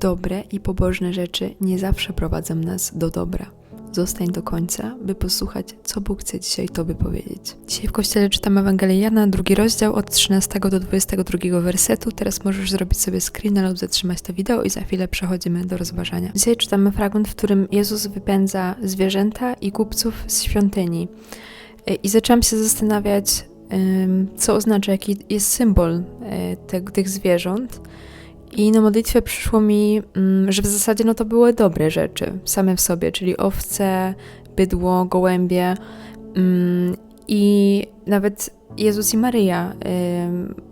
dobre i pobożne rzeczy nie zawsze prowadzą nas do dobra. Zostań do końca, by posłuchać, co Bóg chce dzisiaj Tobie powiedzieć. Dzisiaj w Kościele czytamy Ewangelię Jana, drugi rozdział od 13 do 22 wersetu. Teraz możesz zrobić sobie screen lub zatrzymać to wideo i za chwilę przechodzimy do rozważania. Dzisiaj czytamy fragment, w którym Jezus wypędza zwierzęta i kupców z świątyni. E, I zaczęłam się zastanawiać, co oznacza, jaki jest symbol e, te, tych zwierząt. I na modlitwę przyszło mi, mm, że w zasadzie no to były dobre rzeczy same w sobie, czyli owce, bydło, gołębie. mm, I nawet Jezus i Maryja,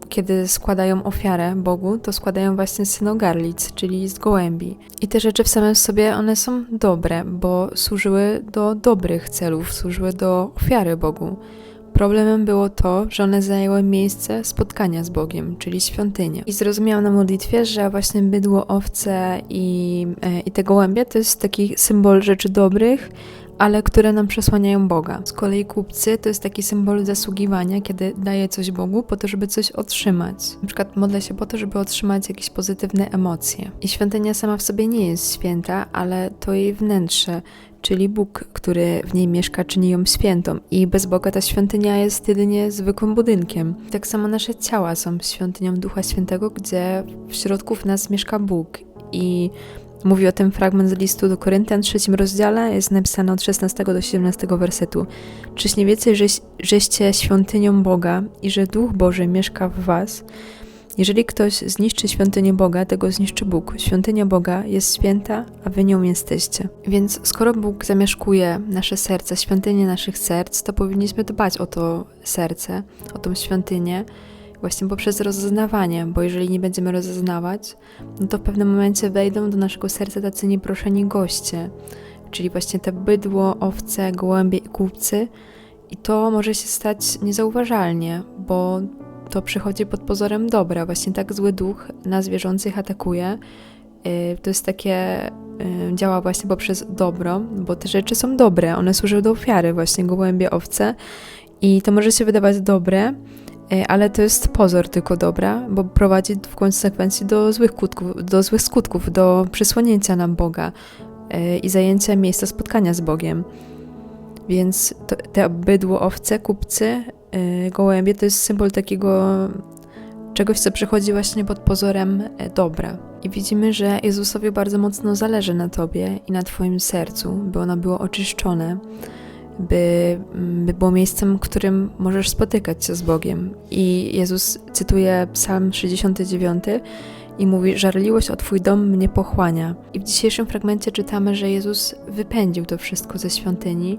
kiedy składają ofiarę Bogu, to składają właśnie synogarlic, czyli z gołębi. I te rzeczy w samym sobie, one są dobre, bo służyły do dobrych celów, służyły do ofiary Bogu. Problemem było to, że one zajęły miejsce spotkania z Bogiem, czyli świątynię. I zrozumiałam na modlitwie, że właśnie bydło, owce i, e, i te gołębie to jest taki symbol rzeczy dobrych, ale które nam przesłaniają Boga. Z kolei kupcy to jest taki symbol zasługiwania, kiedy daję coś Bogu po to, żeby coś otrzymać. Na przykład modlę się po to, żeby otrzymać jakieś pozytywne emocje. I świątynia sama w sobie nie jest święta, ale to jej wnętrze, czyli Bóg, który w niej mieszka, czyni ją świętą. I bez Boga ta świątynia jest jedynie zwykłym budynkiem. Tak samo nasze ciała są świątynią Ducha Świętego, gdzie w środku w nas mieszka Bóg. I Mówi o tym fragment z listu do Koryntian w trzecim rozdziale, jest napisane od 16 do 17 wersetu. Czyż nie wiecie, żeś, żeście świątynią Boga i że Duch Boży mieszka w was? Jeżeli ktoś zniszczy świątynię Boga, tego zniszczy Bóg. Świątynia Boga jest święta, a wy nią jesteście. Więc skoro Bóg zamieszkuje nasze serca, świątynię naszych serc, to powinniśmy dbać o to serce, o tą świątynię, właśnie poprzez rozeznawanie, bo jeżeli nie będziemy rozeznawać, no to w pewnym momencie wejdą do naszego serca tacy nieproszeni goście, czyli właśnie te bydło, owce, gołębie i kupcy. I to może się stać niezauważalnie, bo to przychodzi pod pozorem dobra. Właśnie tak zły duch nas wierzących atakuje. Yy, To jest takie, yy, działa właśnie poprzez dobro, bo te rzeczy są dobre, one służą do ofiary, właśnie gołębie, owce. I to może się wydawać dobre, ale to jest pozór tylko dobra, bo prowadzi w konsekwencji do złych skutków, do, złych skutków, do przysłonięcia nam Boga yy, i zajęcia miejsca spotkania z Bogiem. Więc to, te bydło, owce, kupcy, yy, gołębie to jest symbol takiego czegoś, co przychodzi właśnie pod pozorem e, dobra. I widzimy, że Jezusowi bardzo mocno zależy na Tobie i na Twoim sercu, by ono było oczyszczone, by, by było miejscem, w którym możesz spotykać się z Bogiem. I Jezus cytuje Psalm 69 i mówi: Żarliwość o Twój dom mnie pochłania. I w dzisiejszym fragmencie czytamy, że Jezus wypędził to wszystko ze świątyni,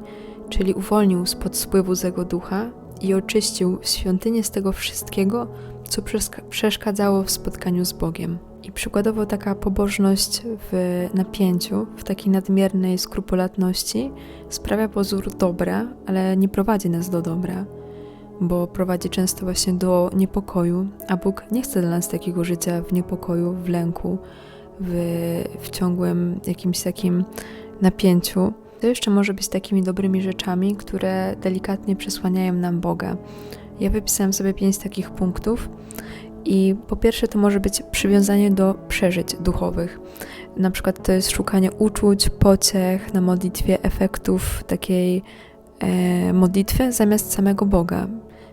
czyli uwolnił spod spływu złego ducha i oczyścił świątynię z tego wszystkiego, co przeszkadzało w spotkaniu z Bogiem. I przykładowo taka pobożność w napięciu, w takiej nadmiernej skrupulatności sprawia pozór dobra, ale nie prowadzi nas do dobra, bo prowadzi często właśnie do niepokoju, a Bóg nie chce dla nas takiego życia w niepokoju, w lęku, w, w ciągłym jakimś takim napięciu. To jeszcze może być takimi dobrymi rzeczami, które delikatnie przesłaniają nam Boga. Ja wypisałam sobie pięć takich punktów. I po pierwsze, to może być przywiązanie do przeżyć duchowych. Na przykład to jest szukanie uczuć, pociech na modlitwie, efektów takiej e, modlitwy zamiast samego Boga,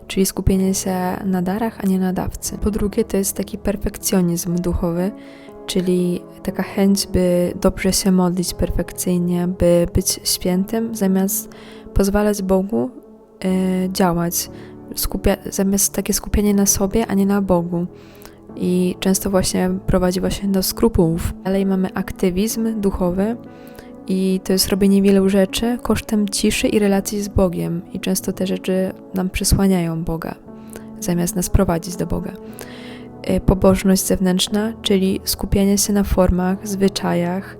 czyli skupienie się na darach, a nie na dawcy. Po drugie, to jest taki perfekcjonizm duchowy, czyli taka chęć, by dobrze się modlić perfekcyjnie, by być świętym, zamiast pozwalać Bogu e, działać skupia, zamiast takie skupienie na sobie, a nie na Bogu. I często właśnie prowadzi właśnie do skrupułów. Dalej mamy aktywizm duchowy i to jest robienie wielu rzeczy kosztem ciszy i relacji z Bogiem. I często te rzeczy nam przysłaniają Boga, zamiast nas prowadzić do Boga. Y, Pobożność zewnętrzna, czyli skupianie się na formach, zwyczajach,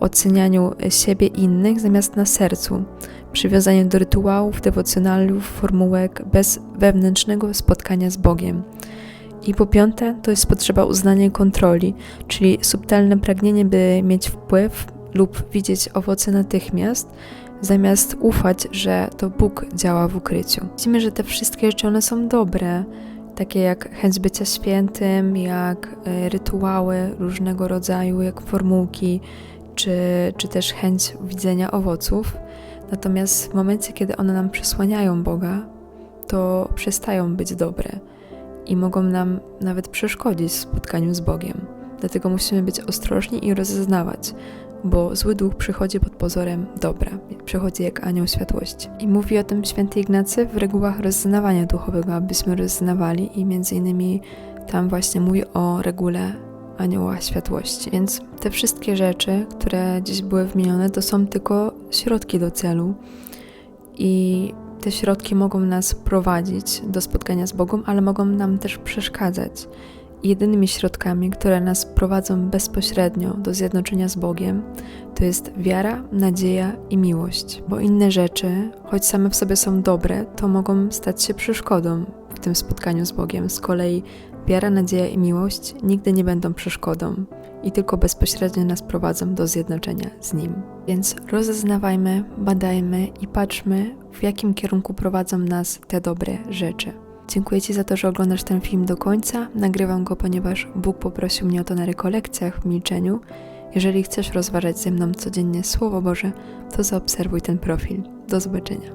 ocenianiu siebie innych zamiast na sercu przywiązanie do rytuałów, dewocjonaliów, formułek bez wewnętrznego spotkania z Bogiem. I po piąte, to jest potrzeba uznania kontroli, czyli subtelne pragnienie, by mieć wpływ lub widzieć owoce natychmiast, zamiast ufać, że to Bóg działa w ukryciu. Widzimy, że te wszystkie rzeczy one są dobre, takie jak chęć bycia świętym, jak e, rytuały różnego rodzaju, jak formułki, czy, czy też chęć widzenia owoców. Natomiast w momencie, kiedy one nam przysłaniają Boga, to przestają być dobre i mogą nam nawet przeszkodzić w spotkaniu z Bogiem. Dlatego musimy być ostrożni i rozeznawać, bo zły duch przychodzi pod pozorem dobra, przychodzi jak anioł światłości. I mówi o tym święty Ignacy w regułach rozeznawania duchowego, abyśmy rozeznawali i między innymi tam właśnie mówi o regule anioła światłości. Więc te wszystkie rzeczy, które dziś były wymienione, to są tylko środki do celu i te środki mogą nas prowadzić do spotkania z Bogiem, ale mogą nam też przeszkadzać. Jedynymi środkami, które nas prowadzą bezpośrednio do zjednoczenia z Bogiem, to jest wiara, nadzieja i miłość. Bo inne rzeczy, choć same w sobie są dobre, to mogą stać się przeszkodą w tym spotkaniu z Bogiem. Z kolei wiara, nadzieja i miłość nigdy nie będą przeszkodą i tylko bezpośrednio nas prowadzą do zjednoczenia z Nim. Więc rozeznawajmy, badajmy i patrzmy, w jakim kierunku prowadzą nas te dobre rzeczy. Dziękuję Ci za to, że oglądasz ten film do końca. Nagrywam go, ponieważ Bóg poprosił mnie o to na rekolekcjach w milczeniu. Jeżeli chcesz rozważać ze mną codziennie Słowo Boże, to zaobserwuj ten profil. Do zobaczenia.